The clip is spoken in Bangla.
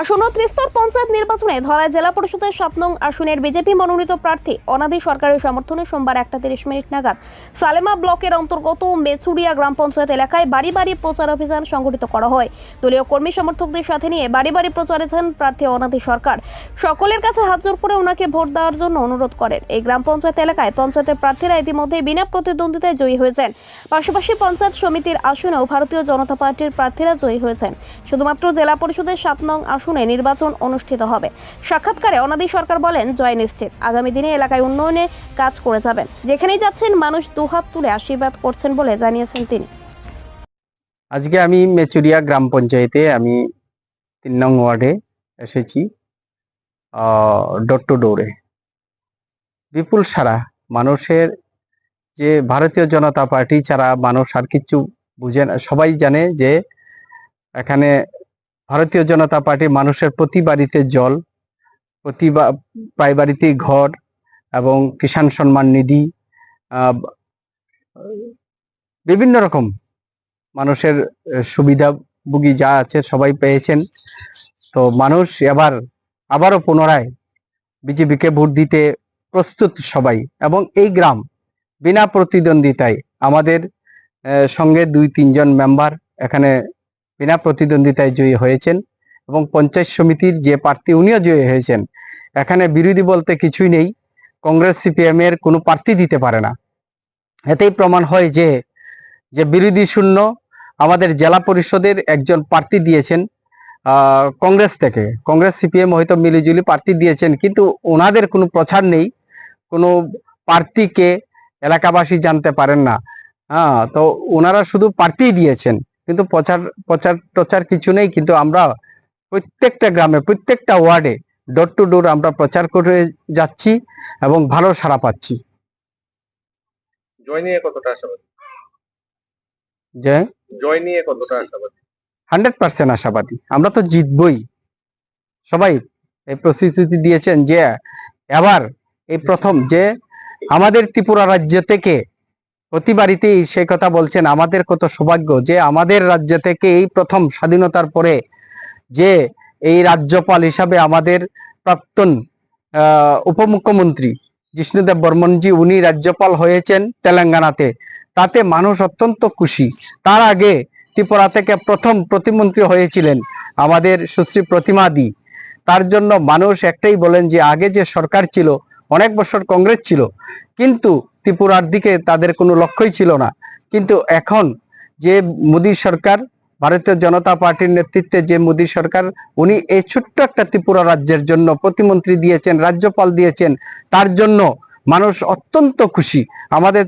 আসন্ন ত্রিস্তর পঞ্চায়েত নির্বাচনে ধলাই জেলা পরিষদের সাত নং আসনের বিজেপি মনোনীত প্রার্থী অনাদি সরকারের সমর্থনে সোমবার একটা তিরিশ মিনিট নাগাদ সালেমা ব্লকের অন্তর্গত মেছুরিয়া গ্রাম পঞ্চায়েত এলাকায় বাড়ি বাড়ি প্রচার অভিযান সংগঠিত করা হয়। দলীয় কর্মী সমর্থকদের সাথে নিয়ে বাড়ি বাড়ি প্রচারে যান প্রার্থী অনাদি সরকার। সকলের কাছে হাত জোর করে ওনাকে ভোট দেওয়ার জন্য অনুরোধ করেন। এই গ্রাম পঞ্চায়েত এলাকায় পঞ্চায়েতের প্রার্থীরা ইতিমধ্যে বিনা প্রতিদ্বন্দ্বিতায় জয়ী হয়েছেন। পাশাপাশি পঞ্চায়েত সমিতির আসনেও ভারতীয় জনতা পার্টির প্রার্থীরা জয়ী হয়েছেন। শুধুমাত্র জেলা পরিষদের সাত নং আসনে নির্বাচন অনুষ্ঠিত হবে। সাক্ষাৎকারে অনাদি সরকার বলেন, জয় নিশ্চিত। আগামী দিনে এলাকায় উন্নয়নে কাজ করে যাবেন। যেখানেই যাচ্ছেন, মানুষ দুহাত তুলে আশীর্বাদ করছেন বলে জানিয়েছেন তিনি। আজকে আমি মেচুরিয়া গ্রাম পঞ্চায়েতে আমি তিন নং ওয়ার্ডে এসেছি ডোর টু ডোরে। বিপুল সারা মানুষের যে ভারতীয় জনতা পার্টি ছাড়া মানুষ আর কিছু বুঝে না, সবাই জানে যে এখানে ভারতীয় জনতা পার্টি মানুষের প্রতি বাড়িতে জল, প্রতি প্রায় বাড়িতেই ঘর এবং কিষাণ সম্মান নিধি বিভিন্ন রকম মানুষের সুবিধাভোগী যা আছে সবাই পেয়েছেন। তো মানুষ এবার, আবারও পুনরায় বিজেপিকে ভোট দিতে প্রস্তুত সবাই এবং এই গ্রাম বিনা প্রতিদ্বন্দ্বিতায় আমাদের সঙ্গে দুই তিনজন মেম্বার এখানে বিনা প্রতিদ্বন্দ্বিতায় জয়ী হয়েছেন এবং পঞ্চায়েত সমিতির যে প্রার্থী উনিও জয়ী হয়েছেন। এখানে বিরোধী বলতে কিছুই নেই। কংগ্রেস সিপিএম এর কোনো প্রার্থী দিতে পারে না। এতেই প্রমাণ হয় যে যে বিরোধী শূন্য আমাদের জেলা পরিষদের একজন প্রার্থী দিয়েছেন কংগ্রেস থেকে। কংগ্রেস সিপিএম হয়তো মিলিজুলি প্রার্থী দিয়েছেন, কিন্তু ওনাদের কোনো প্রচার নেই। কোনো প্রার্থীকে এলাকাবাসী জানতে পারেন না। হ্যাঁ তো ওনারা শুধু প্রার্থী দিয়েছেন। কিন্তু প্রচার প্রচার প্রচার কিছু নেই কিন্তু আমরা প্রত্যেকটা গ্রামে প্রত্যেকটা ওয়ার্ডে ডোর টু ডোর আমরা প্রচার করে যাচ্ছি এবং ভালো সাড়া পাচ্ছি। জয় নিয়ে কতটা আশাবাদী? যে? জয় নিয়ে কতটা আশাবাদী? হান্ড্রেড পার্সেন্ট আশাবাদী। আমরা তো জিতবই। সবাই এই প্রস্তুতি দিয়েছেন যে এবার এই প্রথম যে আমাদের ত্রিপুরা রাজ্য থেকে প্রতি বাড়িতেই সেই কথা বলছেন, আমাদের কত সৌভাগ্য যে আমাদের রাজ্য থেকে এই প্রথম স্বাধীনতার পরে যে এই রাজ্যপাল হিসাবে আমাদের প্রাক্তন উপমুখ্যমন্ত্রী জিষ্ণুদেব বর্মনজি উনি রাজ্যপাল হয়েছেন তেলেঙ্গানাতে। তাতে মানুষ অত্যন্ত খুশি। তার আগে ত্রিপুরা থেকে প্রথম প্রতিমন্ত্রী হয়েছিলেন আমাদের সুশ্রী প্রতিমা দি। তার জন্য মানুষ একটাই বলেন যে আগে যে সরকার ছিল, অনেক বছর কংগ্রেস ছিল। কিন্তু ত্রিপুরার দিকে তাদের কোনো লক্ষ্যই ছিল না। কিন্তু এখন যে মোদী সরকার, ভারতীয় জনতা পার্টির নেতৃত্বে যে মোদী সরকার, উনি এই ছোট্ট একটা ত্রিপুরা রাজ্যের জন্য প্রতিমন্ত্রী দিয়েছেন, রাজ্যপাল দিয়েছেন, তার জন্য মানুষ অত্যন্ত খুশি। আমাদের